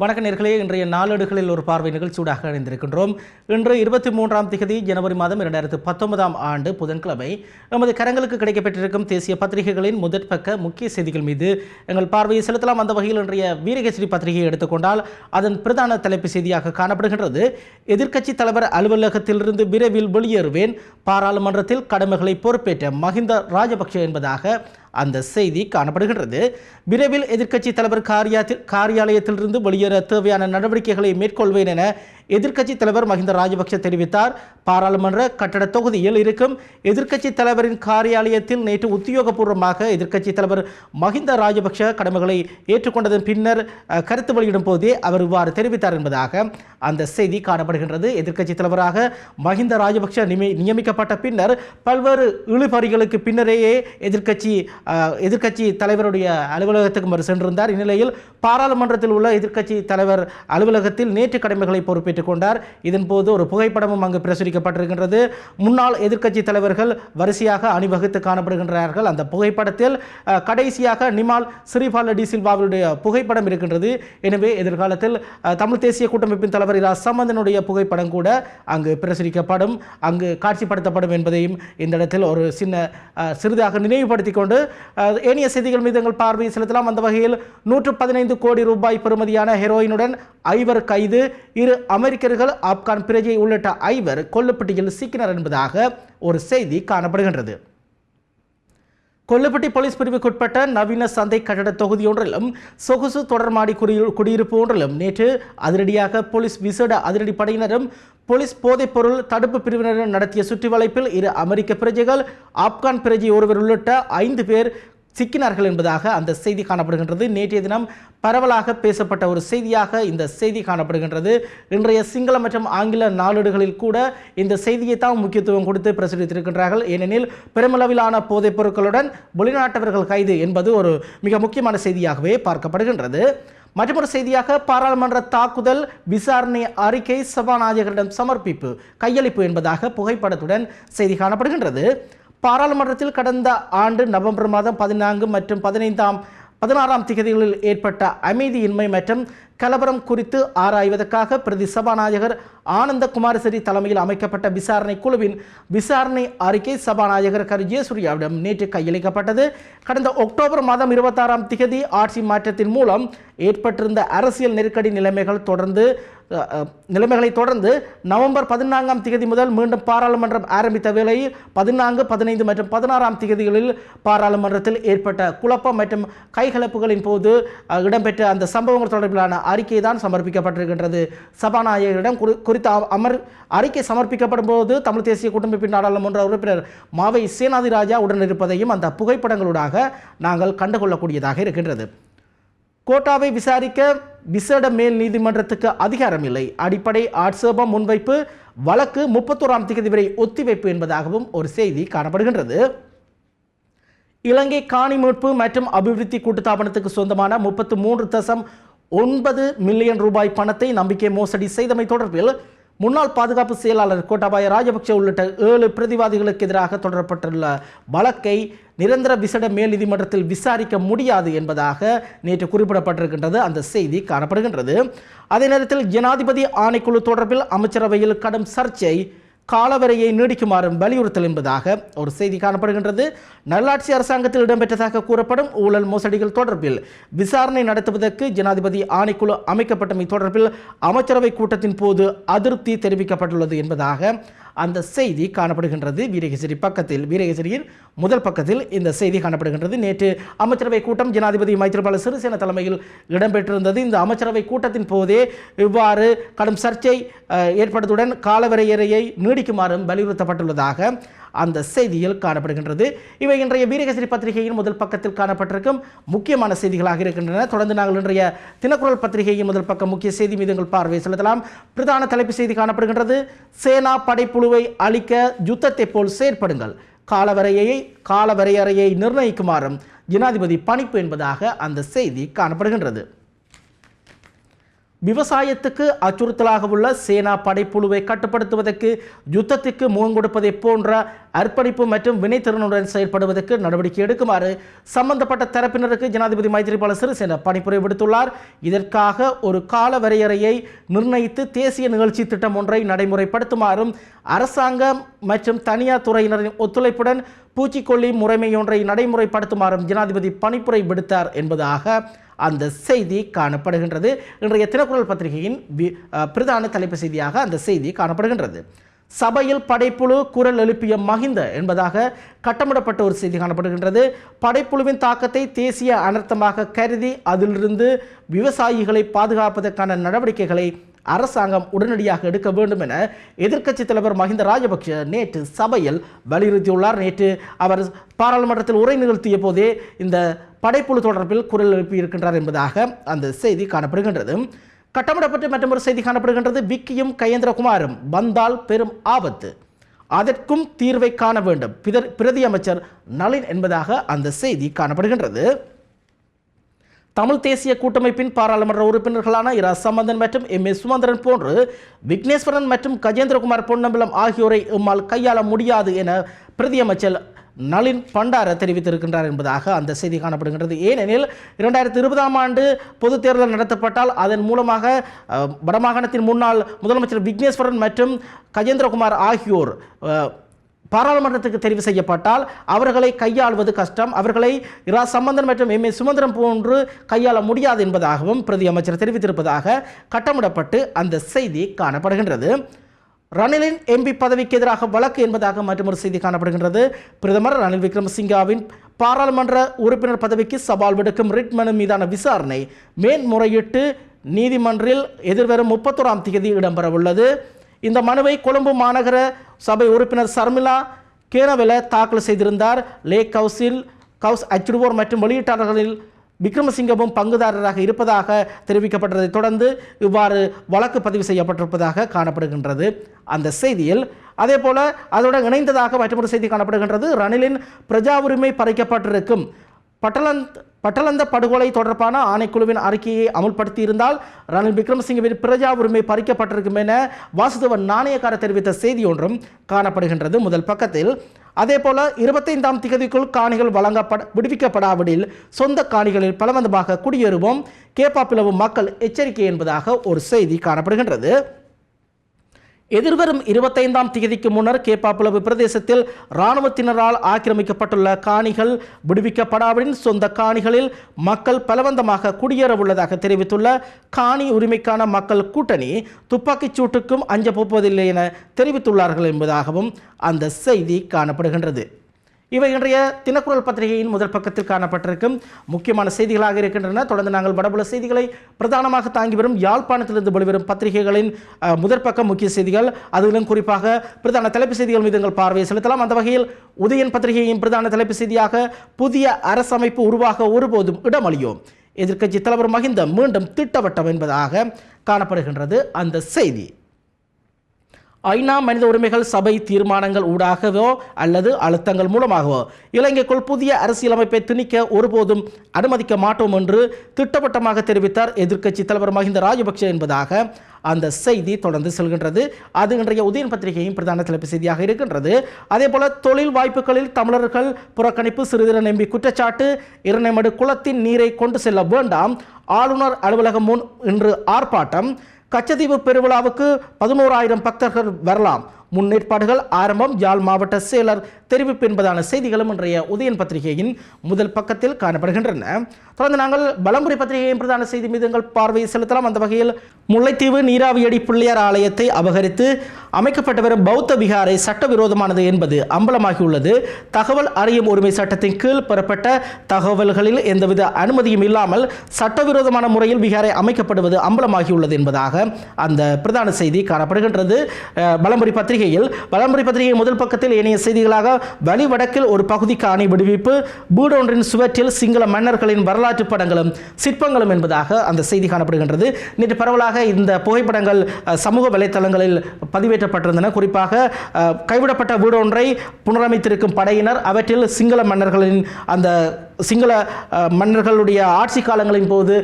வணக்க நேர்களே இன்றைய நாளேடுகளில் ஒரு பார்வை நிகழ்ச்சியூடாக இணைந்திருக்கின்றோம். இன்று இருபத்தி மூன்றாம் திகதி ஜனவரி மாதம் இரண்டாயிரத்து பத்தொன்பதாம் ஆண்டு புதன்கிழமை. எமது கரங்களுக்கு கிடைக்கப்பெற்றிருக்கும் தேசிய பத்திரிகைகளின் முதற் பக்க முக்கிய செய்திகள் மீது எங்கள் பார்வையை செலுத்தலாம். அந்த வகையில் இன்றைய வீரகேசரி பத்திரிகையை எடுத்துக்கொண்டால் அதன் பிரதான தலைப்பு செய்தியாக காணப்படுகின்றது. எதிர்க்கட்சி தலைவர் அலுவலகத்திலிருந்து விரைவில் வெளியேறுவேன். பாராளுமன்றத்தில் கடமைகளை பொறுப்பேற்ற மஹிந்த ராஜபக்ஷ என்பதாக அந்த செய்தி காணப்படுகின்றது. விரைவில் எதிர்க்கட்சி தலைவர் காரியாத்தில் காரியாலயத்திலிருந்து வெளியேற தேவையான நடவடிக்கைகளை மேற்கொள்வேன் என எதிர்க்கட்சி தலைவர் மஹிந்த ராஜபக்ஷ தெரிவித்தார். பாராளுமன்ற கட்டட தொகுதியில் இருக்கும் எதிர்க்கட்சி தலைவரின் காரியாலயத்தில் நேற்று உத்தியோகபூர்வமாக எதிர்க்கட்சி தலைவர் மஹிந்த ராஜபக்ஷ கடமைகளை ஏற்றுக்கொண்டதன் பின்னர் கருத்து வெளியிடும் போதே அவர் இவ்வாறு தெரிவித்தார் என்பதாக அந்த செய்தி காணப்படுகின்றது. எதிர்க்கட்சி தலைவராக மஹிந்த ராஜபக்ஷ நிமி நியமிக்கப்பட்ட பின்னர் பல்வேறு இழுபறிகளுக்கு பின்னரேயே எதிர்க்கட்சி எதிர்க்கட்சி தலைவருடைய அலுவலகத்துக்கு அவர் சென்றிருந்தார். இந்நிலையில் பாராளுமன்றத்தில் உள்ள எதிர்க்கட்சி தலைவர் அலுவலகத்தில் நேற்று கடமைகளை பொறுப்பேற்றுக் கொண்டார் இதன்போது ஒரு புகைப்படமும் அங்கு பிரசுரிக்கப்பட்டிருக்கின்றது. முன்னாள் எதிர்க்கட்சி தலைவர்கள் வரிசையாக அணிவகுத்து காணப்படுகின்றார்கள். அந்த புகைப்படத்தில் கடைசியாக நிமால் ஸ்ரீபால டி சில்வாவுடைய புகைப்படம் இருக்கின்றது. எனவே எதிர்காலத்தில் தமிழ் தேசிய கூட்டமைப்பின் தலைவர் இரா. சம்பந்தனுடைய புகைப்படம் கூட அங்கு பிரசுரிக்கப்படும் அங்கு காட்சிப்படுத்தப்படும் என்பதையும் இந்த இடத்தில் ஒரு சின்ன சிறிதாக நினைவுபடுத்திக் கொண்டு ஏனைய செய்திகள் மீது எங்கள் பார்வையை செலுத்தலாம். அந்த வகையில் நூற்று பதினைந்து கோடி ரூபாய் பெறுமதியான ஹெரோயினுடன் ஐவர் கைது. இரு அமெரிக்கர்கள் ஆப்கான் பிரஜை உள்ளிட்ட ஐவர் கொல்லுப்பட்டியில் சிக்கினர் என்பதாக ஒரு செய்தி காணப்படுகின்றது. கொல்லுப்பட்டி போலீஸ் பிரிவுக்குட்பட்ட நவீன சந்தை கட்டட தொகுதியொன்றிலும் சொகுசு தொடர்மாடி குடியிருப்பு ஒன்றிலும் நேற்று அதிரடியாக போலீஸ் விசேட அதிரடி படையினரும் போலீஸ் போதைப்பொருள் தடுப்பு பிரிவினரும் நடத்திய சுற்றிவளைப்பில் இரு அமெரிக்க பிரஜைகள் ஆப்கான் பிரஜை ஒருவர் உள்ளிட்ட ஐந்து பேர் சிக்கினார்கள் என்பதாக அந்த செய்தி காணப்படுகின்றது. நேற்றைய தினம் பரவலாக பேசப்பட்ட ஒரு செய்தியாக இந்த செய்தி காணப்படுகின்றது. இன்றைய சிங்கள மற்றும் ஆங்கில நாளேடுகளில் கூட இந்த செய்தியை தான் முக்கியத்துவம் கொடுத்து பிரசுரித்திருக்கின்றார்கள். ஏனெனில் பெருமளவிலான போதைப் பொருட்களுடன் வெளிநாட்டவர்கள் கைது என்பது ஒரு மிக முக்கியமான செய்தியாகவே பார்க்கப்படுகின்றது. மற்றொரு செய்தியாக பாராளுமன்ற தாக்குதல் விசாரணை அறிக்கை சபாநாயகரிடம் சமர்ப்பிப்பு கையளிப்பு என்பதாக புகைப்படத்துடன் செய்தி காணப்படுகின்றது. பாராளுமன்றத்தில் கடந்த ஆண்டு நவம்பர் மாதம் பதினான்கு மற்றும் பதினைந்தாம் பதினாறாம் திகதிகளில் ஏற்பட்ட அமைதியின்மை மற்றும் கலவரம் குறித்து ஆராய்வதற்காக பிரதி சபாநாயகர் ஆனந்த குமாரசரி தலைமையில் அமைக்கப்பட்ட விசாரணை குழுவின் விசாரணை அறிக்கை சபாநாயகர் கரு ஜெயசூர்யாவிடம் நேற்று கையளிக்கப்பட்டது. கடந்த அக்டோபர் மாதம் இருபத்தாறாம் திகதி ஆட்சி மாற்றத்தின் மூலம் ஏற்பட்டிருந்த அரசியல் நெருக்கடி நிலைமைகள் தொடர்ந்து நிலைமைகளை தொடர்ந்து நவம்பர் பதினான்காம் திகதி முதல் மீண்டும் பாராளுமன்றம் ஆரம்பித்த வேளையில் பதினான்கு பதினைந்து மற்றும் பதினாறாம் திகதிகளில் பாராளுமன்றத்தில் ஏற்பட்ட குழப்பம் மற்றும் கைகலப்புகளின் போது இடம்பெற்ற அந்த சம்பவங்கள் தொடர்பிலான அறிக்கை தான் சமர்ப்பிக்கப்பட்டிருக்கின்றது. சபாநாயகரிடம் குறி- குறித்த அமர் அறிக்கை சமர்ப்பிக்கப்படும் போது தமிழ் தேசிய கூட்டமைப்பின் நாடாளுமன்ற உறுப்பினர் மாவை சேனாதிராஜா உடன் இருப்பதையும் அந்த புகைப்படங்களூடாக நாங்கள் கண்டுகொள்ளக்கூடியதாக இருக்கின்றது. கோட்டாவை விசாரிக்க விசேட மேல் நீதிமன்றத்துக்கு அதிகாரம் இல்லை அடிப்படை ஆட்சேபம் முன்வைப்பு வழக்கு முப்பத்தோராம் தேதி வரை ஒத்திவைப்பு என்பதாகவும் ஒரு செய்தி காணப்படுகின்றது. இலங்கை காணி மீட்பு மற்றும் அபிவிருத்தி கூட்டுத்தாபனத்துக்கு சொந்தமான முப்பத்து மூன்று தசம் ஒன்பது மில்லியன் ரூபாய் பணத்தை நம்பிக்கை மோசடி செய்தமை தொடர்பில் முன்னாள் பாதுகாப்பு செயலாளர் கோட்டாபாய ராஜபக்ஷ உள்ளிட்ட ஏழு பிரதிவாதிகளுக்கு எதிராக தொடரப்பட்டுள்ள வழக்கை நிரந்தர விசேட மேல் நீதிமன்றத்தில் விசாரிக்க முடியாது என்பதாக நேற்று குறிப்பிடப்பட்டிருக்கின்றது. அந்த செய்தி காணப்படுகின்றது. அதே நேரத்தில் ஜனாதிபதி ஆணைக்குழு தொடர்பில் அமைச்சரவையில் கடும் சர்ச்சை காலவரையை நீடிக்குமாறும் வலியுறுத்தல் என்பதாக ஒரு செய்தி காணப்படுகின்றது. நல்லாட்சி அரசாங்கத்தில் இடம்பெற்றதாக கூறப்படும் ஊழல் மோசடிகள் தொடர்பில் விசாரணை நடத்துவதற்கு ஜனாதிபதி ஆணைக்குழு அமைக்கப்பட்டமை தொடர்பில் அமைச்சரவை கூட்டத்தின் போது அதிருப்தி தெரிவிக்கப்பட்டுள்ளது என்பதாக அந்த செய்தி காணப்படுகின்றது. வீரகேசரி பக்கத்தில் வீரகேசரியின் முதல் பக்கத்தில் இந்த செய்தி காணப்படுகின்றது. நேற்று அமைச்சரவை கூட்டம் ஜனாதிபதி மைத்திரிபால சிறிசேன தலைமையில் இடம்பெற்றிருந்தது. இந்த அமைச்சரவை கூட்டத்தின் போதே இவ்வாறு கடும் சர்ச்சை ஏற்பட்டதுடன் காலவரையறையை நீடிக்குமாறும் வலியுறுத்தப்பட்டுள்ளதாக அந்த செய்தியில் காணப்படுகின்றது. இவை இன்றைய வீரகேசரி பத்திரிகையின் முதல் பக்கத்தில் காணப்பட்டிருக்கும் முக்கியமான செய்திகளாக இருக்கின்றன. தொடர்ந்து நாங்கள் இன்றைய தினக்குரல் பத்திரிகையின் முதல் பக்கம் முக்கிய செய்தி மீது உங்கள் பார்வை செலுத்தலாம். பிரதான தலைப்பு செய்தி காணப்படுகின்றது. சேனா படைப்புழுவை அழிக்க யுத்தத்தை போல் செயற்படுங்கள். காலவரையை காலவரையறையை நிர்ணயிக்குமாறும் ஜனாதிபதி பணிப்பு என்பதாக அந்த செய்தி காணப்படுகின்றது. விவசாயத்துக்கு அச்சுறுத்தலாக உள்ள சேனா படைப்புழுவை கட்டுப்படுத்துவதற்கு யுத்தத்துக்கு முகம் கொடுப்பதை போன்ற அர்ப்பணிப்பு மற்றும் வினைத்திறனுடன் செயல்படுவதற்கு நடவடிக்கை எடுக்குமாறு சம்பந்தப்பட்ட தரப்பினருக்கு ஜனாதிபதி மைத்திரிபால சிறிசேன பணிப்புரை விடுத்துள்ளார். இதற்காக ஒரு கால வரையறையை நிர்ணயித்து தேசிய நிகழ்ச்சி திட்டம் ஒன்றை நடைமுறைப்படுத்துமாறும் அரசாங்கம் மற்றும் தனியார் துறையினரின் ஒத்துழைப்புடன் பூச்சிக்கொல்லி முறைமையொன்றை நடைமுறைப்படுத்துமாறும் ஜனாதிபதி பணிப்புரை விடுத்தார் என்பதாக அந்த செய்தி காணப்படுகின்றது. இன்றைய தினக்குரல் பத்திரிகையின் பிரதான தலைப்பு செய்தியாக அந்த செய்தி காணப்படுகின்றது. சபையில் படைப்புழு குரல் எழுப்பிய மகிந்த என்பதாக கட்டமிடப்பட்ட ஒரு செய்தி காணப்படுகின்றது. படைப்புழுவின் தாக்கத்தை தேசிய அனர்த்தமாக கருதி அதிலிருந்து விவசாயிகளை பாதுகாப்பதற்கான நடவடிக்கைகளை அரசாங்கம் உடனடியாக எடுக்க வேண்டும் என எதிர்க்கட்சித் தலைவர் மஹிந்த ராஜபக்ஷ நேற்று சபையில் வலியுறுத்தியுள்ளார். நேற்று அவர் பாராளுமன்றத்தில் உரை நிகழ்த்திய போதே இந்த படைப்புழு தொடர்பில் குரல் எழுப்பியிருக்கின்றார் என்பதாக அந்த செய்தி காணப்படுகின்றது. கட்டமிடப்பட்டு மற்றொரு செய்தி காணப்படுகின்றது. விக்கியும் கயேந்திரகுமாரும் வந்தால் பெரும் ஆபத்து. அதற்கும் தீர்வை காண வேண்டும். பிதர் பிரதி அமைச்சர் நளின் என்பதாக அந்த செய்தி காணப்படுகின்றது. தமிழ் தேசிய கூட்டமைப்பின் பாராளுமன்ற உறுப்பினர்களான இரா சம்பந்தன் மற்றும் எம் ஏ சுமந்திரன் போன்று விக்னேஸ்வரன் மற்றும் கஜேந்திரகுமார் பொன்னம்பலம் ஆகியோரை இம்மால் கையாள முடியாது என பிரதியமைச்சர் நளின் பண்டார தெரிவித்திருக்கின்றார் என்பதாக அந்த செய்தி காணப்படுகின்றது. ஏனெனில் இரண்டாயிரத்தி இருபதாம் ஆண்டு பொதுத் தேர்தல் நடத்தப்பட்டால் அதன் மூலமாக வடமாகாணத்தின் முன்னாள் முதலமைச்சர் விக்னேஸ்வரன் மற்றும் கஜேந்திரகுமார் ஆகியோர் பாராளுமன்றத்துக்கு தெரிவு செய்யப்பட்டால் அவர்களை கையாள்வது கஷ்டம். அவர்களை இரா சம்பந்தன் மற்றும் எம் ஏ சுமந்திரம் போன்று கையாள முடியாது என்பதாகவும் பிரதி அமைச்சர் தெரிவித்திருப்பதாக கட்டமிடப்பட்டு அந்த செய்தி காணப்படுகின்றது. ரணிலின் எம்பி பதவிக்கு எதிராக வழக்கு என்பதாக மற்றொரு செய்தி காணப்படுகின்றது. பிரதமர் ரணில் விக்ரமசிங்காவின் பாராளுமன்ற உறுப்பினர் பதவிக்கு சவால் விடுக்கும் ரிட் மனு மீதான விசாரணை மேன்முறையீட்டு நீதிமன்றில் எதிர்வரும் முப்பத்தோராம் தேதி இடம்பெறவுள்ளது. இந்த மனுவை கொழும்பு மாநகர சபை உறுப்பினர் சர்மிளா கேரவெல தாக்கல் செய்திருந்தார். லேக் ஹவுஸில் கவுஸ் அச்சிடுவோர் மற்றும் வெளியீட்டாளர்களில் விக்ரமசிங்கமும் பங்குதாரராக இருப்பதாக தெரிவிக்கப்பட்டதை தொடர்ந்து இவ்வாறு வழக்கு பதிவு செய்யப்பட்டிருப்பதாக காணப்படுகின்றது. அந்த செய்தியில் அதே போல அதனுடன் இணைந்ததாக மற்றொரு செய்தி காணப்படுகின்றது. ரணிலின் பிரஜா உரிமை பறிக்கப்பட்டிருக்கும். பட்டலந்த் பட்டலந்த படுகொலை தொடர்பான ஆணைக்குழுவின் அறிக்கையை அமுல்படுத்தி இருந்தால் ரணில் விக்ரமசிங்கவின் பிரஜா உரிமை பறிக்கப்பட்டிருக்கும் என வாசுதவன் நாணயக்கார தெரிவித்த செய்தி ஒன்றும் காணப்படுகின்றது. முதல் பக்கத்தில் அதே போல இருபத்தைந்தாம் திகதிக்குள் காணிகள் வழங்கப்பட விடுவிக்கப்படாவிடில் சொந்த காணிகளில் பலவந்தமாக குடியேறுவோம். கேப்பாப்பிலவும் மக்கள் எச்சரிக்கை என்பதாக ஒரு செய்தி காணப்படுகின்றது. எதிர்வரும் இருபத்தைந்தாம் தேதிக்கு முன்னர் கேப்பாப்புலவு பிரதேசத்தில் இராணுவத்தினரால் ஆக்கிரமிக்கப்பட்டுள்ள காணிகள் விடுவிக்கப்படாவிடின் சொந்த காணிகளில் மக்கள் பலவந்தமாக குடியேறவுள்ளதாக தெரிவித்துள்ள காணி உரிமைக்கான மக்கள் கூட்டணி துப்பாக்கிச் சூட்டுக்கும் அஞ்ச போவதில்லை என தெரிவித்துள்ளார்கள் என்பதாகவும் அந்த செய்தி காணப்படுகின்றது. இவை இன்றைய தினக்குரல் பத்திரிகையின் முதல் பக்கத்தில் காணப்பட்டிருக்கும் முக்கியமான செய்திகளாக இருக்கின்றன. தொடர்ந்து நாங்கள் வடபுல செய்திகளை பிரதானமாக தாங்கி வரும் யாழ்ப்பாணத்திலிருந்து வெளிவரும் பத்திரிகைகளின் முதற் பக்க முக்கிய செய்திகள். அதிலும் குறிப்பாக பிரதான தலைப்பு செய்திகள் மீது எங்கள் பார்வையை செலுத்தலாம். அந்த வகையில் உதயன் பத்திரிகையின் பிரதான தலைப்பு செய்தியாக புதிய அரசமைப்பு உருவாக ஒருபோதும் இடமளியோம். எதிர்க்கட்சி தலைவர் மகிந்த மீண்டும் திட்டவட்டம் என்பதாக காணப்படுகின்றது அந்த செய்தி. ஐநா மனித உரிமைகள் சபை தீர்மானங்கள் ஊடாகவோ அல்லது அழுத்தங்கள் மூலமாகவோ. இலங்கைக்குள் புதிய அரசியலமைப்பை திணிக்க ஒருபோதும் அனுமதிக்க மாட்டோம் என்று திட்டவட்டமாக தெரிவித்தார் எதிர்க்கட்சி தலைவர் மஹிந்த ராஜபக்ஷ என்பதாக அந்த செய்தி தொடர்ந்து செல்கின்றது. அது இன்றைய உதயன் பத்திரிகையின் பிரதான தலைப்பு செய்தியாக இருக்கின்றது. அதே போல தொழில் வாய்ப்புகளில் தமிழர்கள் புறக்கணிப்பு சிறிதரன் நம்பி குற்றச்சாட்டு இரணைமடு குளத்தின் நீரை கொண்டு செல்ல வேண்டாம் ஆளுநர் அலுவலகம் முன் இன்று ஆர்ப்பாட்டம் கச்சதீவு பெருவிழாவுக்கு பதினோராயிரம் பக்தர்கள் வரலாம். முன்னேற்பாடுகள் ஆரம்பம். யாழ் மாவட்ட செயலர் தெரிவிப்பு என்பதான செய்திகளும் இன்றைய உதயன் பத்திரிகையின் முதல் பக்கத்தில் காணப்படுகின்றன. தொடர்ந்து நாங்கள் பலம்புரி பத்திரிகையின் பிரதான செய்தி மீது எங்கள் பார்வையை செலுத்தலாம். அந்த வகையில் முல்லைத்தீவு நீராவியடி பிள்ளையார் ஆலயத்தை அபகரித்து அமைக்கப்பட்டு வரும் பௌத்த விகாரை சட்டவிரோதமானது என்பது அம்பலமாகியுள்ளது. தகவல் அறியும் உரிமை சட்டத்தின் கீழ் பெறப்பட்ட தகவல்களில் எந்தவித அனுமதியும் இல்லாமல் சட்டவிரோதமான முறையில் விகாரை அமைக்கப்படுவது அம்பலமாகியுள்ளது என்பதாக அந்த பிரதான செய்தி காணப்படுகின்றது. பலம்புரி பத்திரிகை பத்திரிகையில் பலம்புரி பத்திரிகை முதல் பக்கத்தில் ஏனைய செய்திகளாக வழி வடக்கில் ஒரு பகுதிக்கு அணை விடுவிப்பு பூடோன்றின் சுவற்றில் சிங்கள மன்னர்களின் வரலாற்று படங்களும் சிற்பங்களும் என்பதாக அந்த செய்தி காணப்படுகின்றது. நேற்று பரவலாக இந்த புகைப்படங்கள் சமூக வலைத்தளங்களில் பதிவேற்றப்பட்டிருந்தன. குறிப்பாக கைவிடப்பட்ட வீடொன்றை புனரமைத்திருக்கும் படையினர் அவற்றில் சிங்கள மன்னர்களின் அந்த சிங்கள மன்னர்களுடைய ஆட்சி காலங்களின் போது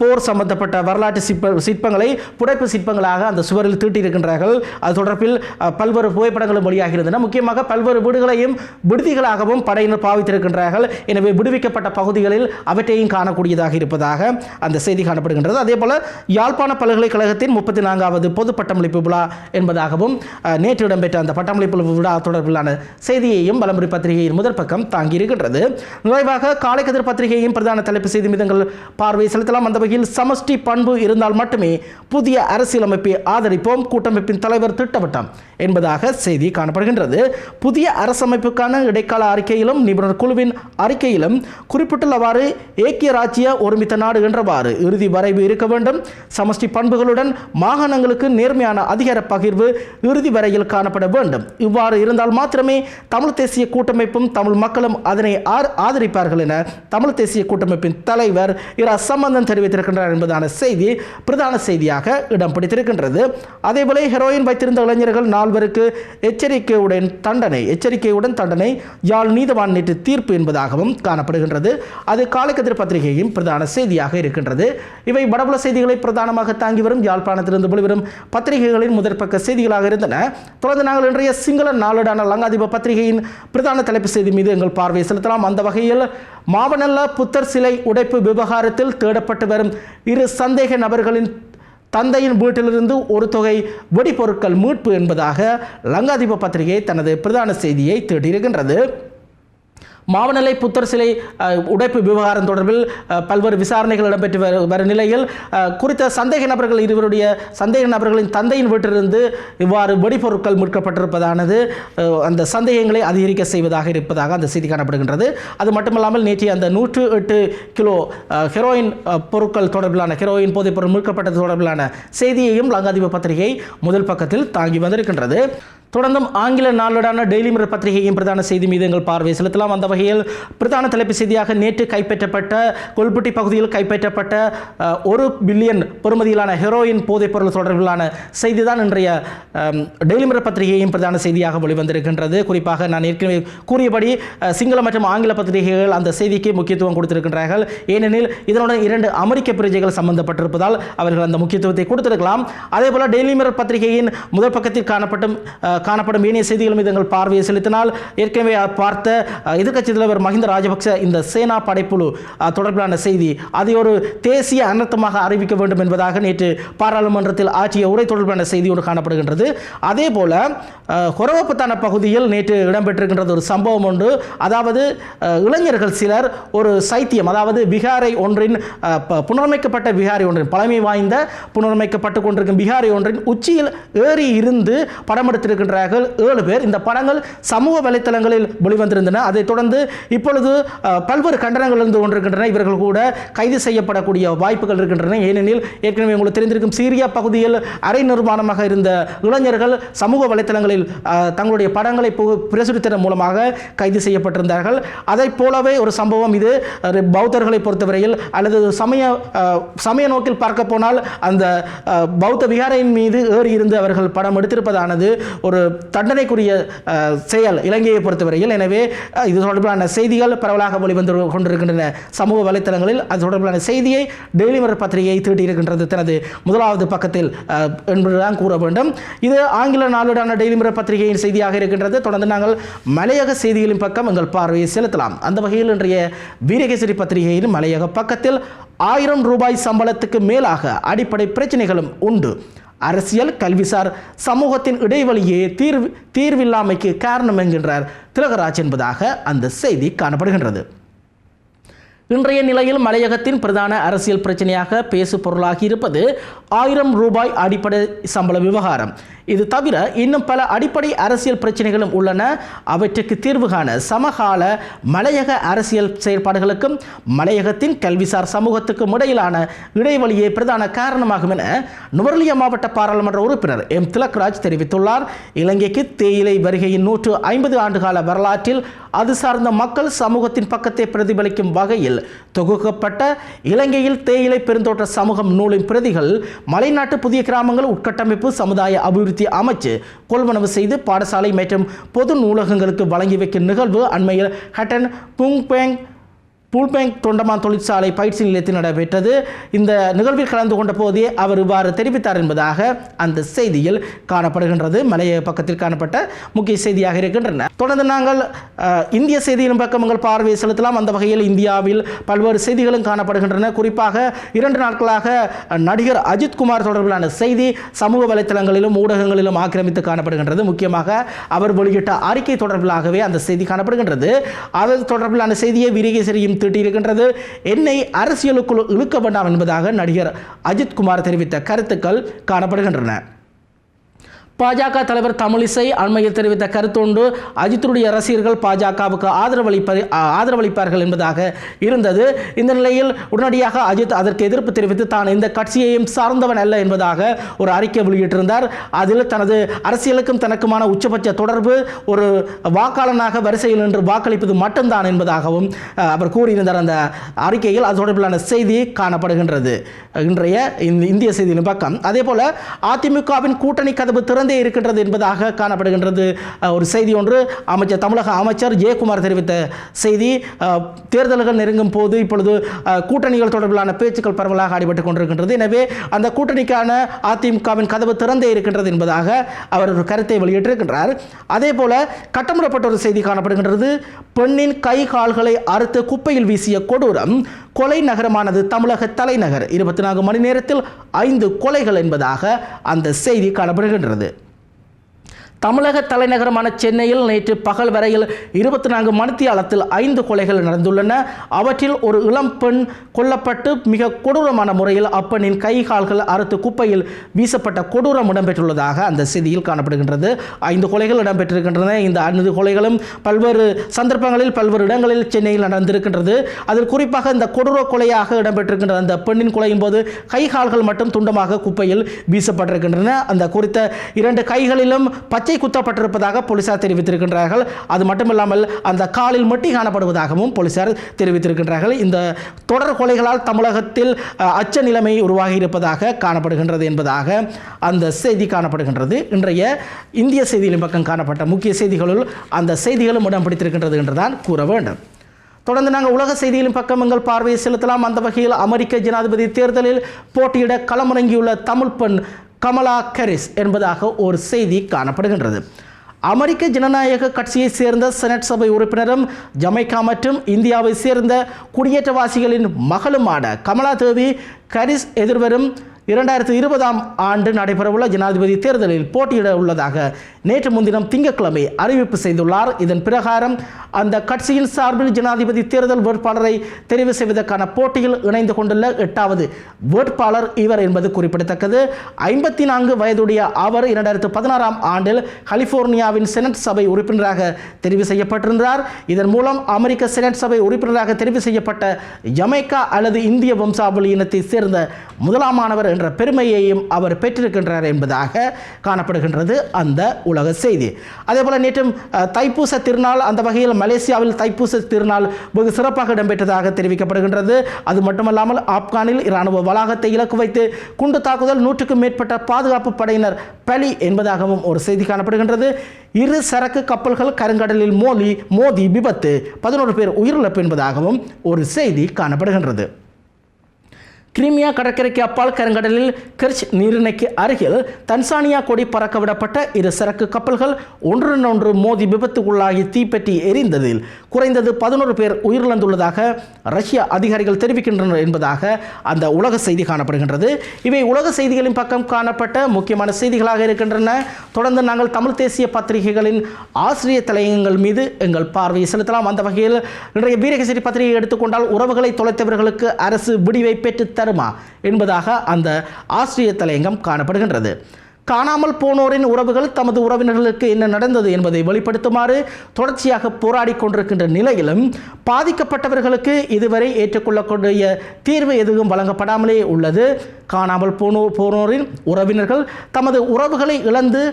போர் சம்பந்தப்பட்ட வரலாற்று சிற்ப சிற்பங்களை புடைப்பு சிற்பங்களாக அந்த சுவரில் தீட்டியிருக்கின்றார்கள். அது தொடர்பில் பல்வேறு புகைப்படங்களும் வெளியாகி இருந்தன முக்கியமாக பல்வேறு வீடுகளையும் விடுதிகளாகவும் படையினர் பாவித்திருக்கின்றார்கள். எனவே விடுவிக்கப்பட்ட பகுதிகளில் அவற்றையும் காணக்கூடியதாக இருப்பதாக அந்த செய்தி காணப்படுகின்றது. அதே போல் யாழ்ப்பாண பல்கலைக்கழகத்தின் முப்பத்தி நான்காவது பொது பட்டமளிப்பு விழா என்பதாகவும் நேற்று இடம்பெற்ற அந்த பட்டமளிப்பு விழா தொடர்பிலான செய்தியையும் பலமுறை பத்திரிகையின் முதல் பக்கம் தாங்கியிருக்கின்றது. நிறைவாக காலைக்கதிர் பத்திரிகையின் பிரதான தலைப்பு செய்தி மீதங்கள் பார்வை செலுத்தலாம். அந்த வகையில் சமஷ்டி பண்பு இருந்தால் மட்டுமே புதிய அரசியலமைப்பை ஆதரிப்போம். கூட்டமைப்பின் தலைவர் திட்டவட்டம் என்பதாக செய்தி காணப்படுகின்றது. புதிய அரசமைப்புக்கான இடைக்கால அறிக்கையிலும் நிபுணர் குழுவின் அறிக்கையிலும் குறிப்பிட்டுள்ளவாறு ஏக்கிய ராஜ்ய ஒருமித்த நாடு என்றவாறு இறுதி வரைவு இருக்க வேண்டும். சமஷ்டி பண்புகளுடன் மாகாணங்களுக்கு நேர்மையான அதிகார பகிர்வு இறுதி வரையில் காணப்பட வேண்டும். இவ்வாறு இருந்தால் மாத்திரமே தமிழ் தேசிய கூட்டமைப்பும் தமிழ் மக்களும் அதனை ஆதரிப்பார் வருகிறார்கள் என தமிழ் தேசிய கூட்டமைப்பின் தலைவர் இரா சம்பந்தன் தெரிவித்திருக்கின்றார் என்பதான செய்தி பிரதான செய்தியாக இடம் பிடித்திருக்கின்றது. அதேபோல ஹெரோயின் வைத்திருந்த இளைஞர்கள் நால்வருக்கு எச்சரிக்கையுடன் தண்டனை எச்சரிக்கையுடன் தண்டனை யாழ் நீதவான் நேற்று தீர்ப்பு என்பதாகவும் காணப்படுகின்றது. அது காலக்கதிர் பத்திரிகையின் பிரதான செய்தியாக இருக்கின்றது. இவை வடபுல செய்திகளை பிரதானமாக தாங்கி வரும் யாழ்ப்பாணத்திலிருந்து வெளிவரும் பத்திரிகைகளின் முதற்பக்க செய்திகளாக இருந்தன. தொடர்ந்து நாங்கள் இன்றைய சிங்கள நாளிடான லங்காதீப பத்திரிகையின் பிரதான தலைப்பு செய்தி மீது எங்கள் பார்வையை செலுத்தலாம். அந்த வகையில் மாவனல்ல புத்தர் சிலை உடைப்பு விவகாரத்தில் தேடப்பட்டு வரும் இரு சந்தேக நபர்களின் தந்தையின் வீட்டிலிருந்து ஒரு தொகை வெடிபொருட்கள் மீட்பு என்பதாக லங்காதீப பத்திரிகை தனது பிரதான செய்தியை தேடியிருக்கின்றது. மாவனலை புத்தர் சிலை உடைப்பு விவகாரம் தொடர்பில் பல்வேறு விசாரணைகள் இடம்பெற்று வர வரும் நிலையில் குறித்த சந்தேக நபர்கள் இருவருடைய சந்தேக நபர்களின் தந்தையின் வீட்டிலிருந்து இவ்வாறு வெடிபொருட்கள் மீட்கப்பட்டிருப்பதானது அந்த சந்தேகங்களை அதிகரிக்க செய்வதாக இருப்பதாக அந்த செய்தி காணப்படுகின்றது. அது மட்டுமல்லாமல் நேற்று அந்த நூற்று எட்டு கிலோ ஹெரோயின் பொருட்கள் தொடர்பிலான ஹெரோயின் போதைப்பொருள் மீட்கப்பட்டது தொடர்பிலான செய்தியையும் லங்காதீப பத்திரிகை முதல் பக்கத்தில் தாங்கி வந்திருக்கின்றது. தொடர்ந்தும் ஆங்கில நாளோடான டெய்லி மிரர் பத்திரிகையின் பிரதான செய்தி மீது எங்கள் பார்வை செலுத்தலாம். அந்த வகையில் பிரதான தலைப்பு செய்தியாக நேற்று கைப்பற்றப்பட்ட கொல்பட்டி பகுதியில் கைப்பற்றப்பட்ட ஒரு பில்லியன் பெறுமதியிலான ஹெரோயின் போதைப் பொருள் தொடர்பிலான செய்தி தான் இன்றைய டெய்லி மிரர் பத்திரிகையின் பிரதான செய்தியாக வெளிவந்திருக்கின்றது. குறிப்பாக நான் ஏற்கனவே கூறியபடி சிங்கள மற்றும் ஆங்கில பத்திரிகைகள் அந்த செய்திக்கு முக்கியத்துவம் கொடுத்திருக்கின்றார்கள். ஏனெனில் இதனுடன் இரண்டு அமெரிக்க பிரஜைகள் சம்பந்தப்பட்டிருப்பதால் அவர்கள் அந்த முக்கியத்துவத்தை கொடுத்திருக்கலாம். அதே போல டெய்லி மிரர் பத்திரிகையின் முதல் பக்கத்தில் காணப்பட்டும் காணப்படும் ஏனைய செய்திகள் மீது எங்கள் பார்வையை செலுத்தினால் ஏற்கனவே பார்த்த எதிர்க்கட்சி தலைவர் மஹிந்த ராஜபக்ச இந்த சேனா படைப்புழு தொடர்பிலான செய்தி. அதை ஒரு தேசிய அனர்த்தமாக அறிவிக்க வேண்டும் என்பதாக நேற்று பாராளுமன்றத்தில் ஆற்றிய உரை தொடர்பான ஒன்று காணப்படுகின்றது. அதே போல அஹ், பகுதியில் நேற்று இடம்பெற்றிருக்கின்றது ஒரு சம்பவம் ஒன்று. அதாவது இளைஞர்கள் சிலர் ஒரு சைத்தியம் அதாவது விகாரை ஒன்றின் ப- புனரமைக்கப்பட்ட விகாரை ஒன்றின் பழமை வாய்ந்த புனரமைக்கப்பட்டு கொண்டிருக்கும் விகாரை ஒன்றின் உச்சியில் ஏறி இருந்து படம் எடுத்திருக்கின்றார்கள் ஏழு பேர். இந்த படங்கள் சமூக வலைத்தளங்களில் வெளிவந்திருந்தன. அதைத் தொடர்ந்து இப்பொழுது பல்வேறு கண்டனங்கள் இருந்து கொண்டிருக்கின்றன. இவர்கள் கூட கைது செய்யப்படக்கூடிய வாய்ப்புகள் இருக்கின்றன. ஏனெனில் ஏற்கனவே உங்களுக்கு தெரிந்திருக்கும் சீரியா பகுதியில் அரை நிர்மாணமாக இருந்த இளைஞர்கள் சமூக வலைத்தளங்களில் தங்களுடைய படங்களை பு- பிரசுரித்ததன் மூலமாக கைது செய்யப்பட்டிருந்தார்கள். அதை போலவே ஒரு சம்பவம் இது. பௌத்தர்களை பொறுத்தவரையில் அல்லது சமய சமய நோக்கில் பார்க்க போனால் அந்த பௌத்த விகாரையின் மீது ஏறி இருந்து அவர்கள் படம் எடுத்திருப்பதானது ஒரு தண்டனைக்குரிய செயல் இலங்கையை பொறுத்தவரையில். எனவே இது தொடர்பான செய்திகள் பரவலாக வெளிவந்து கொண்டிருக்கின்றன. சமூக வலைத்தளங்களில் அது தொடர்பான செய்தியை டெய்லி மரர் பத்திரிகை தீட்டியிருக்கின்றது தனது முதலாவது பக்கத்தில் என்பதுதான் கூற வேண்டும். இது ஆங்கில நாளுடான டெய்லி மரர் பத்திரிகையின் செய்தியாக இருக்கின்றது. தொடர்ந்து நாங்கள் மலையக செய்திகளின் பக்கம் எங்கள் பார்வையை செலுத்தலாம். அந்த வகையில் இன்றைய வீரகேசரி பத்திரிகையின் மலையக பக்கத்தில் ஆயிரம் ரூபாய் சம்பளத்துக்கு மேலாக அடிப்படை பிரச்சனைகளும் உண்டு. அரசியல் கல்விசார் சமூகத்தின் இடைவெளியே தீர்வு தீர்வில்லாமைக்கு காரணம் என்கின்றார் திலகராஜ் என்பதாக அந்த செய்தி காணப்படுகின்றது. இன்றைய நிலையில் மலையகத்தின் பிரதான அரசியல் பிரச்சனையாக பேசு பொருளாகி இருப்பது ஆயிரம் ரூபாய் அடிப்படை சம்பள விவகாரம். இது தவிர இன்னும் பல அடிப்படை அரசியல் பிரச்சனைகளும் உள்ளன. அவற்றுக்கு தீர்வு காண சமகால மலையக அரசியல் செயற்பாடுகளுக்கும் மலையகத்தின் கல்விசார் சமூகத்துக்கும் இடையிலான இடைவெளியே பிரதான காரணமாகும் என நுவர்லியா மாவட்ட பாராளுமன்ற உறுப்பினர் எம். திலக்ராஜ் தெரிவித்துள்ளார். இலங்கைக்கு தேயிலை வருகையின் நூற்று ஐம்பது ஆண்டுகால வரலாற்றில் அது சார்ந்த மக்கள் சமூகத்தின் பக்கத்தை பிரதிபலிக்கும் வகையில் தொகுக்கப்பட்ட இலங்கையில் தேயிலை பெருந்தோட்ட சமூகம் நூலின் பிரதிகள் மலைநாட்டு புதிய கிராமங்கள் உட்கட்டமைப்பு சமுதாய அபிவிருத்தி அமைச்சு கொள்வனவு செய்து பாடசாலை மற்றும் பொது நூலகங்களுக்கு வழங்கி வைக்கும் நிகழ்வு அண்மையில் ஹட்டன் புங்பேங் பூல்பேங்க் தொண்டமான் தொழிற்சாலை பயிற்சி நிலையத்தில் நடைபெற்றது. இந்த நிகழ்வில் கலந்து கொண்ட போதே அவர் இவ்வாறு தெரிவித்தார் என்பதாக அந்த செய்தியில் காணப்படுகின்றது. மலைய பக்கத்தில் காணப்பட்ட முக்கிய செய்தியாக இருக்கின்றன. தொடர்ந்து நாங்கள் இந்திய செய்தியின் பக்கம் பார்வையை செலுத்தலாம். அந்த வகையில் இந்தியாவில் பல்வேறு செய்திகளும் காணப்படுகின்றன. குறிப்பாக இரண்டு நாட்களாக நடிகர் அஜித்குமார் தொடர்பிலான செய்தி சமூக வலைத்தளங்களிலும் ஊடகங்களிலும் ஆக்கிரமித்து காணப்படுகின்றது. முக்கியமாக அவர் வெளியிட்ட அறிக்கை தொடர்பிலாகவே அந்த செய்தி காணப்படுகின்றது. அது தொடர்பிலான செய்தியை வீரகேசரியும் தீட்டியிருக்கின்றது. என்னை அரசியலுக்குள் இழுக்க வேண்டாம் என்பதாக நடிகர் அஜித் குமார் தெரிவித்த கருத்துக்கள் காணப்படுகின்றன. பாஜக தலைவர் தமிழிசை அண்மையில் தெரிவித்த கருத்தொண்டு அஜித்துடைய ரசிகர்கள் பாஜகவுக்கு ஆதரவளிப்ப ஆதரவளிப்பார்கள் என்பதாக இருந்தது. இந்த நிலையில் உடனடியாக அஜித் அதற்கு எதிர்ப்பு தெரிவித்து தான் இந்த கட்சியையும் சார்ந்தவன் அல்ல என்பதாக ஒரு அறிக்கை வெளியிட்டிருந்தார். அதில் தனது அரசியலுக்கும் தனக்குமான உச்சபட்ச தொடர்பு ஒரு வாக்காளனாக வரிசையில் நின்று வாக்களிப்பது மட்டும்தான் என்பதாகவும் அவர் கூறியிருந்தார். அந்த அறிக்கையில் அது தொடர்பிலான செய்தி காணப்படுகின்றது. இன்றைய இந்த இந்திய செய்தியின் பக்கம். அதே போல அதிமுகவின் கூட்டணி கதவு திறந்து இருக்கின்றது என்பதாக காணப்படுகின்றது. ஒரு செய்தி ஒன்று அமைச்சர் தமிழக அமைச்சர் ஜெயக்குமார் தெரிவித்த செய்தி. தேர்தல்கள் நெருங்கும் போது இப்பொழுது கூட்டணிகள் தொடர்பிலான பேச்சுக்கள் பரவலாக அடிபட்டுக் கொண்டிருக்கின்றது. எனவே அந்த கூட்டணிக்கான அதிமுகவின் கதவு திறந்தே இருக்கின்றது என்பதாக அவர் ஒரு கருத்தை வெளியிட்டிருக்கின்றார். அதே போல கட்டமிடப்பட்ட ஒரு செய்தி காணப்படுகின்றது. பெண்ணின் கை கால்களை அறுத்து குப்பையில் வீசிய கொடூரம். கொலை நகரமானது தமிழக தலைநகர். இருபத்தி நான்கு மணி நேரத்தில் ஐந்து கொலைகள் என்பதாக அந்த செய்தி காணப்படுகின்றது. தமிழக தலைநகரமான சென்னையில் நேற்று பகல் வரையில் இருபத்தி நான்கு மணித்தியாலத்தில் ஐந்து கொலைகள் நடந்துள்ளன. அவற்றில் ஒரு இளம் பெண் கொல்லப்பட்டு மிக கொடூரமான முறையில் அப்பெண்ணின் கை கால்கள் அறுத்து குப்பையில் வீசப்பட்ட கொடூரம் இடம்பெற்றுள்ளதாக அந்த செய்தியில் காணப்படுகின்றது. ஐந்து கொலைகள் இடம்பெற்றிருக்கின்றன. இந்த ஐந்து கொலைகளும் பல்வேறு சந்தர்ப்பங்களில் பல்வேறு இடங்களில் சென்னையில் நடந்திருக்கின்றது. அதில் குறிப்பாக இந்த கொடூர கொலையாக இடம்பெற்றிருக்கின்ற அந்த பெண்ணின் கொலையின் போது கை கால்கள் மட்டும் துண்டமாக குப்பையில் வீசப்பட்டிருக்கின்றன. அந்த குறித்த இரண்டு கைகளிலும் பச்சை குத்தப்பட்டிருப்பதாக போலீசார் தெரிவித்திருக்கின்றார்கள். அது மட்டுமில்லாமல் அந்த காலில் மட்டி காணப்படுவதாகவும் போலீசார் தெரிவித்திருக்கின்றார்கள். இந்த தொடர் கொலைகளால் தமிழகத்தில் அச்ச நிலைமை உருவாகி இருப்பதாக காணப்படுகின்றது என்பதாக அந்த செய்தி காணப்படுகின்றது. இன்றைய இந்திய செய்திகளின் பக்கம் காணப்பட்ட முக்கிய செய்திகளுள் அந்த செய்திகளும் இடம் பிடித்திருக்கின்றது என்றுதான் கூற வேண்டும். தொடர்ந்து நாங்கள் உலக செய்திகளின் பக்கம் எங்கள் பார்வையை செலுத்தலாம். அந்த வகையில் அமெரிக்க ஜனாதிபதி தேர்தலில் போட்டியிட களமிறங்கியுள்ள தமிழ் பெண் கமலா கரிஸ் என்பதாக ஒரு செய்தி காணப்படுகின்றது. அமெரிக்க ஜனநாயக கட்சியைச் சேர்ந்த செனட் சபை உறுப்பினரும் ஜமைக்கா மற்றும் இந்தியாவை சேர்ந்த குடியேற்றவாசிகளின் மகளுமான கமலா தேவி கரிஸ் எதிர்வரும் இரண்டாயிரத்தி இருபதாம் ஆண்டு நடைபெறவுள்ள ஜனாதிபதி தேர்தலில் போட்டியிட உள்ளதாக நேற்று முன்தினம் திங்கட்கிழமை அறிவிப்பு செய்துள்ளார். இதன் பிரகாரம் அந்த கட்சியின் சார்பில் ஜனாதிபதி தேர்தல் வேட்பாளரை தெரிவு செய்வதற்கான போட்டியில் இணைந்து கொண்டுள்ள எட்டாவது வேட்பாளர் இவர் என்பது குறிப்பிடத்தக்கது. ஐம்பத்தி நான்கு வயதுடைய அவர் இரண்டாயிரத்து பதினாறாம் ஆண்டில் கலிபோர்னியாவின் செனட் சபை உறுப்பினராக தெரிவு செய்யப்பட்டிருந்தார். இதன் மூலம் அமெரிக்க செனட் சபை உறுப்பினராக தெரிவு செய்யப்பட்ட ஜமைக்கா அல்லது இந்திய வம்சாவளி இனத்தை சேர்ந்த முதலாம் மாணவர் என்ற பெருமையையும் அவர் பெற்றிருக்கின்றார் என்பதாக காணப்படுகின்றது அந்த உலக செய்தி. அதே போல் நேற்றும் தைப்பூச திருநாள் அந்த வகையில் மலேசியாவில் தைப்பூச திருநாள் வெகு சிறப்பாக இடம்பெற்றதாக தெரிவிக்கப்படுகின்றது. அது மட்டுமல்லாமல் ஆப்கானில் இராணுவ வளாகத்தை இலக்கு வைத்து குண்டு தாக்குதல் நூற்றுக்கும் மேற்பட்ட பாதுகாப்பு படையினர் பலி என்பதாகவும் ஒரு செய்தி காணப்படுகின்றது. இரு சரக்கு கப்பல்கள் கருங்கடலில் மோதி மோதி விபத்து பதினோரு பேர் உயிரிழப்பு என்பதாகவும் ஒரு செய்தி காணப்படுகின்றது. கிரிமியா கடற்கரைக்கு அப்பால் கருங்கடலில் கெர்ச் நீரிணைக்கு அருகில் தன்சானியா கொடி பறக்க விடப்பட்ட இரு சரக்கு கப்பல்கள் ஒன்றுடனொன்று மோதி விபத்துக்குள்ளாகி தீப்பெட்டி எரிந்ததில் குறைந்தது பதினோரு பேர் உயிரிழந்துள்ளதாக ரஷ்ய அதிகாரிகள் தெரிவிக்கின்றனர் என்பதாக அந்த உலக செய்தி காணப்படுகின்றது. இவை உலக செய்திகளின் பக்கம் காணப்பட்ட முக்கியமான செய்திகளாக இருக்கின்றன. தொடர்ந்து நாங்கள் தமிழ் தேசிய பத்திரிகைகளின் ஆசிரியர் தலையங்கள் மீது எங்கள் பார்வையை செலுத்தலாம். அந்த வகையில் இன்றைய வீரகசரி பத்திரிகை எடுத்துக்கொண்டால் உறவுகளை தொலைத்தவர்களுக்கு அரசு விடிவை பெற்று தருமா என்பதாக அந்த ஆசிரிய தலையங்கம் காணப்படுகின்றது. காணாமல் போனோரின் உறவுகள் தமது உறவினர்களுக்கு என்ன நடந்தது என்பதை வெளிப்படுத்துமாறு தொடர்ச்சியாக போராடி கொண்டிருக்கின்ற நிலையிலும் பாதிக்கப்பட்டவர்களுக்கு இதுவரை ஏற்றுக்கொள்ளக்கூடிய தீர்வு எதுவும் வழங்கப்படாமலே உள்ளது. காணாமல் போனோ போனோரின் உறவினர்கள் தமது உறவுகளை இழந்து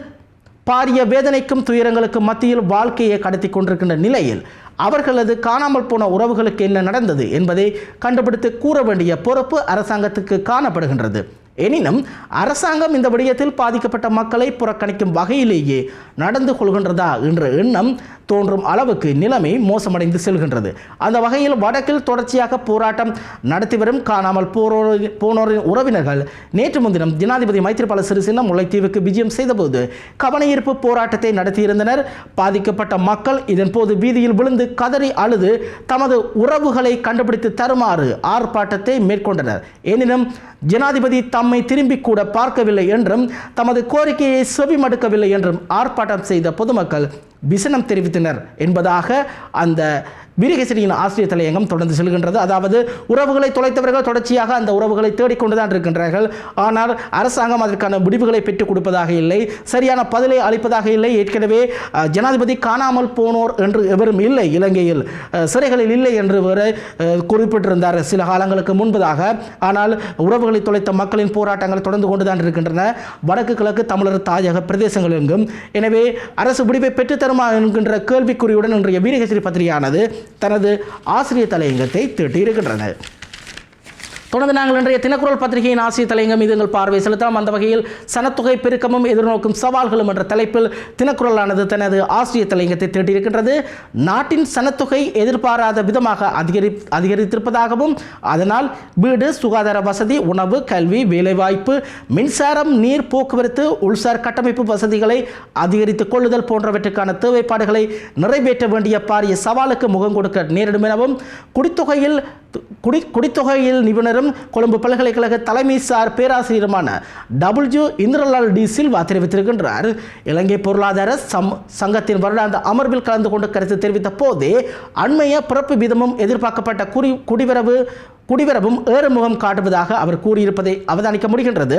பாரிய வேதனைக்கும் துயரங்களுக்கும் மத்தியில் வாழ்க்கையை கடத்தி கொண்டிருக்கின்ற நிலையில் அவர்களது காணாமல் போன உறவுகளுக்கு என்ன நடந்தது என்பதை கண்டுபிடித்து கூற வேண்டிய பொறுப்பு அரசாங்கத்துக்கு காணப்படுகின்றது. எனினும் அரசாங்கம் இந்த விடயத்தில் பாதிக்கப்பட்ட மக்களை புறக்கணிக்கும் வகையிலேயே நடந்து கொள்கின்றதா என்ற எண்ணம் தோன்றும் அளவுக்கு நிலைமை மோசமடைந்து செல்கின்றது. அந்த வகையில் வடக்கில் தொடர்ச்சியாக போராட்டம் நடத்தி வரும் காணாமல் போரோர் போனோரின் உறவினர்கள் நேற்று முன்தினம் ஜனாதிபதி மைத்திரிபால சிறிசேன முல்லைத்தீவுக்கு விஜயம் செய்தபோது கவனஈர்ப்பு போராட்டத்தை நடத்தியிருந்தனர். பாதிக்கப்பட்ட மக்கள் இதன்போது வீதியில் விழுந்து கதறி அழுது தமது உறவுகளை கண்டுபிடித்து தருமாறு ஆர்ப்பாட்டத்தை மேற்கொண்டனர். எனினும் ஜனாதிபதி தம்மை திரும்பி கூட பார்க்கவில்லை என்றும் தமது கோரிக்கையை செவிமடுக்கவில்லை என்றும் ஆர்ப்பாட்டம் செய்த பொதுமக்கள் விசனம் தெரிவித்தனர் என்பதாக அந்த வீரகேசரியின் ஆசிரியர் தலையங்கம் தொடர்ந்து செல்கின்றது. அதாவது உறவுகளை தொலைத்தவர்கள் தொடர்ச்சியாக அந்த உறவுகளை தேடிக்கொண்டுதான் இருக்கின்றார்கள். ஆனால் அரசாங்கம் அதற்கான முடிவுகளை பெற்றுக் கொடுப்பதாக இல்லை. சரியான பதிலை அளிப்பதாக இல்லை. ஏற்கனவே ஜனாதிபதி காணாமல் போனோர் என்று எவரும் இல்லை. இலங்கையில் சிறைகளில் இல்லை என்று வரை குறிப்பிட்டிருந்தார் சில காலங்களுக்கு முன்பதாக. ஆனால் உறவுகளை தொலைத்த மக்களின் போராட்டங்கள் தொடர்ந்து கொண்டுதான் இருக்கின்றன. வடக்கு கிழக்கு தமிழர் தாயக பிரதேசங்கள் எங்கும். எனவே அரசு முடிவை பெற்றுத்தருமா என்கின்ற கேள்விக்குறியுடன் இன்றைய வீரகேசரி பத்திரிகையானது தனது ஆசிரியர் தலையங்கத்தை தீட்டியிருக்கின்றன தொடர்ந்து நாங்கள் இன்றைய தினக்குரல் பத்திரிகையின் ஆசிரியர் தலையங்கம் மீது எங்கள் பார்வை செலுத்தலாம். அந்த வகையில் சனத்தொகை பெருக்கமும் எதிர்நோக்கும் சவால்களும் என்ற தலைப்பில் தினக்குரலானது தனது ஆசிரியர் தலையங்கத்தை தீட்டியிருக்கின்றது நாட்டின் சனத்தொகை எதிர்பாராத விதமாக அதிகரி அதிகரித்திருப்பதாகவும் அதனால் வீடு சுகாதார வசதி உணவு கல்வி வேலைவாய்ப்பு மின்சாரம் நீர் போக்குவரத்து உள்சார் கட்டமைப்பு வசதிகளை அதிகரித்துக் கொள்ளுதல் போன்றவற்றுக்கான தேவைப்பாடுகளை நிறைவேற்ற வேண்டிய பாரிய சவாலுக்கு முகம் கொடுக்க நேரிடும் எனவும் குடித்தொகையில் குடி குடித்தொகையில் நிபுணரும் கொழும்பு பல்கலைக்கழக தலைமை சார் பேராசிரியருமான டபிள்யூ இந்திரலால் டி சில்வா தெரிவித்திருக்கின்றார். இலங்கை பொருளாதார சம் சங்கத்தின் வருடாந்த அமர்வில் கலந்து கொண்டு கருத்து தெரிவித்த போதே அண்மைய பிறப்பு வீதமும் எதிர்பார்க்கப்பட்ட குடி குடிவரவு குடிவரவும் ஏறுமுகம் காட்டுவதாக அவர் கூறியிருப்பதை அவதானிக்க முடிகின்றது.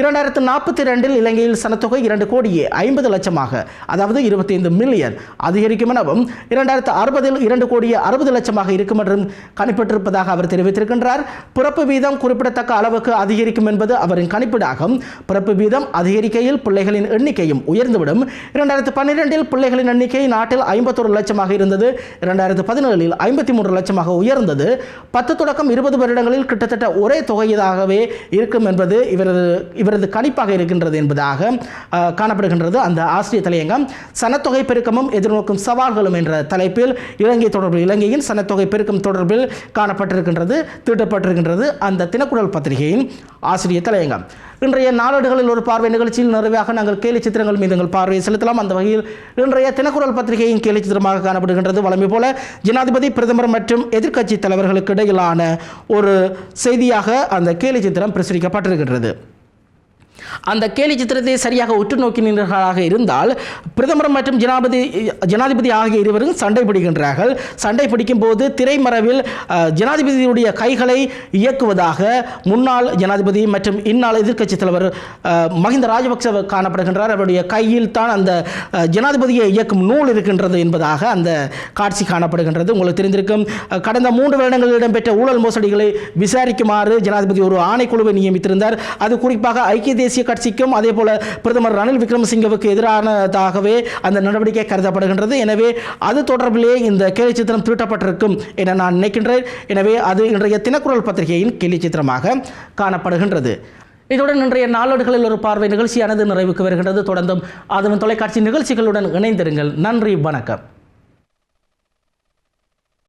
இரண்டாயிரத்து நாற்பத்தி ரெண்டில் இலங்கையில் சனத்தொகை இரண்டு கோடியே ஐம்பது லட்சமாக அதாவது இருபத்தி ஐந்து மில்லியன் அதிகரிக்கும் எனவும் இரண்டாயிரத்து அறுபதில் இரண்டு கோடியே அறுபது லட்சமாக இருக்கும் என்றும் கணிப்பிட்டிருப்பதாக அவர் தெரிவித்திருக்கின்றார். பிறப்பு வீதம் குறிப்பிடத்தக்க அளவுக்கு அதிகரிக்கும் என்பது அவரின் கணிப்பீடாகும். பிறப்பு வீதம் அதிகரிக்கையில் பிள்ளைகளின் எண்ணிக்கையும் உயர்ந்துவிடும். இரண்டாயிரத்து பன்னிரெண்டில் பிள்ளைகளின் எண்ணிக்கை நாட்டில் ஐம்பத்தொரு லட்சமாக இருந்தது. இரண்டாயிரத்து பதினேழில் ஐம்பத்தி மூன்று லட்சமாக உயர்ந்தது. பத்து தொடக்கம் இருபது வருடங்களில் கிட்டத்தட்ட ஒரே தொகையதாகவே இருக்கும் என்பது இவரது இவரது கணிப்பாக இருக்கின்றது என்பதாக காணப்படுகின்றது. அந்த ஆசிரியர் தலையங்கம் சனத்தொகை பெருக்கமும் எதிர்நோக்கும் சவால்களும் என்ற தலைப்பில் இலங்கை தொடர்பில் இலங்கையின் சனத்தொகை பெருக்கம் தொடர்பில் காணப்பட்டிருக்கின்றது தீட்டப்பட்டிருக்கின்றது அந்த தினக்குரல் பத்திரிகையின் ஆசிரியர் தலையங்கம். இன்றைய நாளேடுகளில் ஒரு பார்வை நிகழ்ச்சியில் நிறைவாக நாங்கள் கேலி சித்திரங்கள் மீது எங்கள் பார்வையை செலுத்தலாம். அந்த வகையில் இன்றைய தினக்குரல் பத்திரிகையின் கேலி சித்திரமாக காணப்படுகின்றது. வழமை போல ஜனாதிபதி பிரதமர் மற்றும் எதிர்க்கட்சி தலைவர்களுக்கு இடையிலான ஒரு செய்தியாக அந்த கேலி சித்திரம் பிரசுரிக்கப்பட்டிருக்கின்றது. அந்த கேலி சித்திரத்தை சரியாக உற்று நோக்கினீர்களாக இருந்தால் பிரதமர் மற்றும் ஜனாபதி ஜனாதிபதி ஆகிய இருவரும் சண்டை பிடிக்கின்றார்கள். சண்டை பிடிக்கும் போது திரைமறைவில் ஜனாதிபதியுடைய கைகளை இயக்குவதாக முன்னாள் ஜனாதிபதி மற்றும் இந்நாள் எதிர்க்கட்சி தலைவர் மஹிந்த ராஜபக்ச காணப்படுகின்றார். அவருடைய கையில் தான் அந்த ஜனாதிபதியை இயக்கும் நூல் இருக்கின்றது என்பதாக அந்த காட்சி காணப்படுகின்றது. உங்களுக்கு தெரிந்திருக்கும் கடந்த மூன்று வருடங்களில் இடம்பெற்ற ஊழல் மோசடிகளை விசாரிக்குமாறு ஜனாதிபதி ஒரு ஆணைக்குழுவை நியமித்திருந்தார். அது குறிப்பாக ஐக்கிய தேசிய கட்சிக்கும் அதே போல பிரதமர் ரணில் விக்ரமசிங்கவுக்கு எதிரானதாகவே அந்த நடவடிக்கை கருதப்படுகின்றது. எனவே அது தொடர்பிலே இந்த கேலி சித்திரம் தீட்டப்பட்டிருக்கும் என நான் நினைக்கின்றேன். எனவே அது இன்றைய தினக்குரல் பத்திரிகையின் கேலி சித்திரமாக காணப்படுகின்றது. இதுடன் இன்றைய நாளேடுகளில் ஒரு பார்வை நிகழ்ச்சியானது நிறைவுக்கு வருகின்றது. தொடர்ந்தும் அதுவும் தொலைக்காட்சி நிகழ்ச்சிகளுடன் இணைந்திருங்கள். நன்றி வணக்கம்.